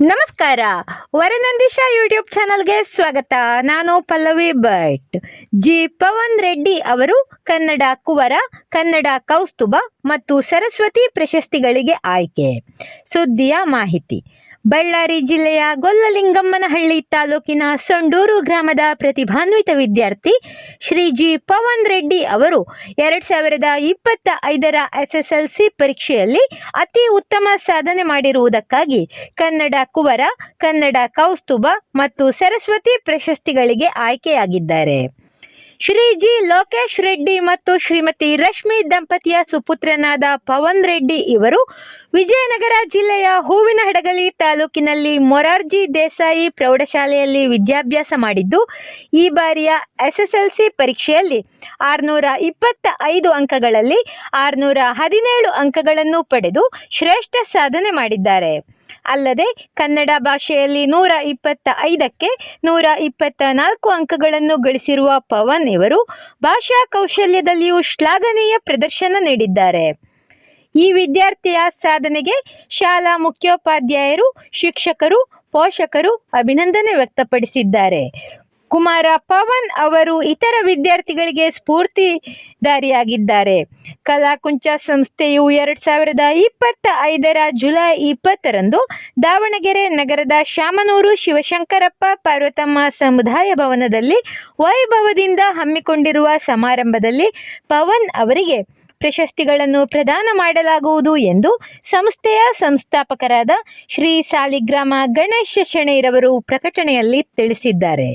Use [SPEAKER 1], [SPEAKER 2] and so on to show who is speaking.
[SPEAKER 1] ನಮಸ್ಕಾರ. ವರನಂದಿಶಾ ಯೂಟ್ಯೂಬ್ ಚಾನಲ್ಗೆ ಸ್ವಾಗತ. ನಾನು ಪಲ್ಲವಿ ಭಟ್. ಜಿ. ಪವನ್ ರೆಡ್ಡಿ ಅವರು ಕನ್ನಡ ಕುವರ, ಕನ್ನಡ ಕೌಸ್ತುಭ ಮತ್ತು ಸರಸ್ವತಿ ಪ್ರಶಸ್ತಿಗಳಿಗೆ ಆಯ್ಕೆ. ಸುದ್ದಿಯ ಮಾಹಿತಿ. ಬಳ್ಳಾರಿ ಜಿಲ್ಲೆಯ ಗೊಲ್ಲಲಿಂಗಮ್ಮನಹಳ್ಳಿ ತಾಲೂಕಿನ ಸಂಡೂರು ಗ್ರಾಮದ ಪ್ರತಿಭಾನ್ವಿತ ವಿದ್ಯಾರ್ಥಿ ಶ್ರೀ ಜಿ ಪವನ್ ರೆಡ್ಡಿ ಅವರು ಎರಡ್ ಸಾವಿರದ ಇಪ್ಪತ್ತ ಐದರ ಎಸ್ಎಸ್ಎಲ್ಸಿ ಪರೀಕ್ಷೆಯಲ್ಲಿ ಅತಿ ಉತ್ತಮ ಸಾಧನೆ ಮಾಡಿರುವುದಕ್ಕಾಗಿ ಕನ್ನಡ ಕುವರ, ಕನ್ನಡ ಕೌಸ್ತುಭ ಮತ್ತು ಸರಸ್ವತಿ ಪ್ರಶಸ್ತಿಗಳಿಗೆ ಆಯ್ಕೆಯಾಗಿದ್ದಾರೆ. ಶ್ರೀ ಜಿ ಲೋಕೇಶ್ ರೆಡ್ಡಿ ಮತ್ತು ಶ್ರೀಮತಿ ರಶ್ಮಿ ದಂಪತಿಯ ಸುಪುತ್ರನಾದ ಪವನ್ ರೆಡ್ಡಿ ಇವರು ವಿಜಯನಗರ ಜಿಲ್ಲೆಯ ಹೂವಿನಹಡಗಲಿ ತಾಲೂಕಿನಲ್ಲಿ ಮೊರಾರ್ಜಿ ದೇಸಾಯಿ ಪ್ರೌಢಶಾಲೆಯಲ್ಲಿ ವಿದ್ಯಾಭ್ಯಾಸ ಮಾಡಿದ್ದು, ಈ ಬಾರಿಯ ಎಸ್ಎಸ್ಎಲ್ಸಿ ಪರೀಕ್ಷೆಯಲ್ಲಿ ಆರುನೂರ ಇಪ್ಪತ್ತ ಐದು ಅಂಕಗಳಲ್ಲಿ ಆರುನೂರ ಹದಿನೇಳು ಅಂಕಗಳನ್ನು ಪಡೆದು ಶ್ರೇಷ್ಠ ಸಾಧನೆ ಮಾಡಿದ್ದಾರೆ. ಅಲ್ಲದೆ ಕನ್ನಡ ಭಾಷೆಯಲ್ಲಿ ನೂರ ಇಪ್ಪತ್ತ ಐದಕ್ಕೆ ನೂರ ಇಪ್ಪತ್ತ ನಾಲ್ಕು ಅಂಕಗಳನ್ನು ಗಳಿಸಿರುವ ಪವನ್ ಇವರು ಭಾಷಾ ಕೌಶಲ್ಯದಲ್ಲಿಯೂ ಶ್ಲಾಘನೀಯ ಪ್ರದರ್ಶನ ನೀಡಿದ್ದಾರೆ. ಈ ವಿದ್ಯಾರ್ಥಿಯ ಸಾಧನೆಗೆ ಶಾಲಾ ಮುಖ್ಯೋಪಾಧ್ಯಾಯರು, ಶಿಕ್ಷಕರು, ಪೋಷಕರು ಅಭಿನಂದನೆ ವ್ಯಕ್ತಪಡಿಸಿದ್ದಾರೆ. ಕುಮಾರ ಪವನ್ ಅವರು ಇತರ ವಿದ್ಯಾರ್ಥಿಗಳಿಗೆ ಸ್ಫೂರ್ತಿ ದಾರಿಯಾಗಿದ್ದಾರೆ. ಕಲಾಕುಂಚ ಸಂಸ್ಥೆಯು ಎರಡ್ ಸಾವಿರದ ಇಪ್ಪತ್ತ ಐದರ ಜುಲೈ ಇಪ್ಪತ್ತರಂದು ದಾವಣಗೆರೆ ನಗರದ ಶಾಮನೂರು ಶಿವಶಂಕರಪ್ಪ ಪಾರ್ವತಮ್ಮ ಸಮುದಾಯ ಭವನದಲ್ಲಿ ವೈಭವದಿಂದ ಹಮ್ಮಿಕೊಂಡಿರುವ ಸಮಾರಂಭದಲ್ಲಿ ಪವನ್ ಅವರಿಗೆ ಪ್ರಶಸ್ತಿಗಳನ್ನು ಪ್ರದಾನ ಮಾಡಲಾಗುವುದು ಎಂದು ಸಂಸ್ಥೆಯ ಸಂಸ್ಥಾಪಕರಾದ ಶ್ರೀ ಸಾಲಿಗ್ರಾಮ ಗಣೇಶ ಶೆಣೈರವರು ಪ್ರಕಟಣೆಯಲ್ಲಿ ತಿಳಿಸಿದ್ದಾರೆ.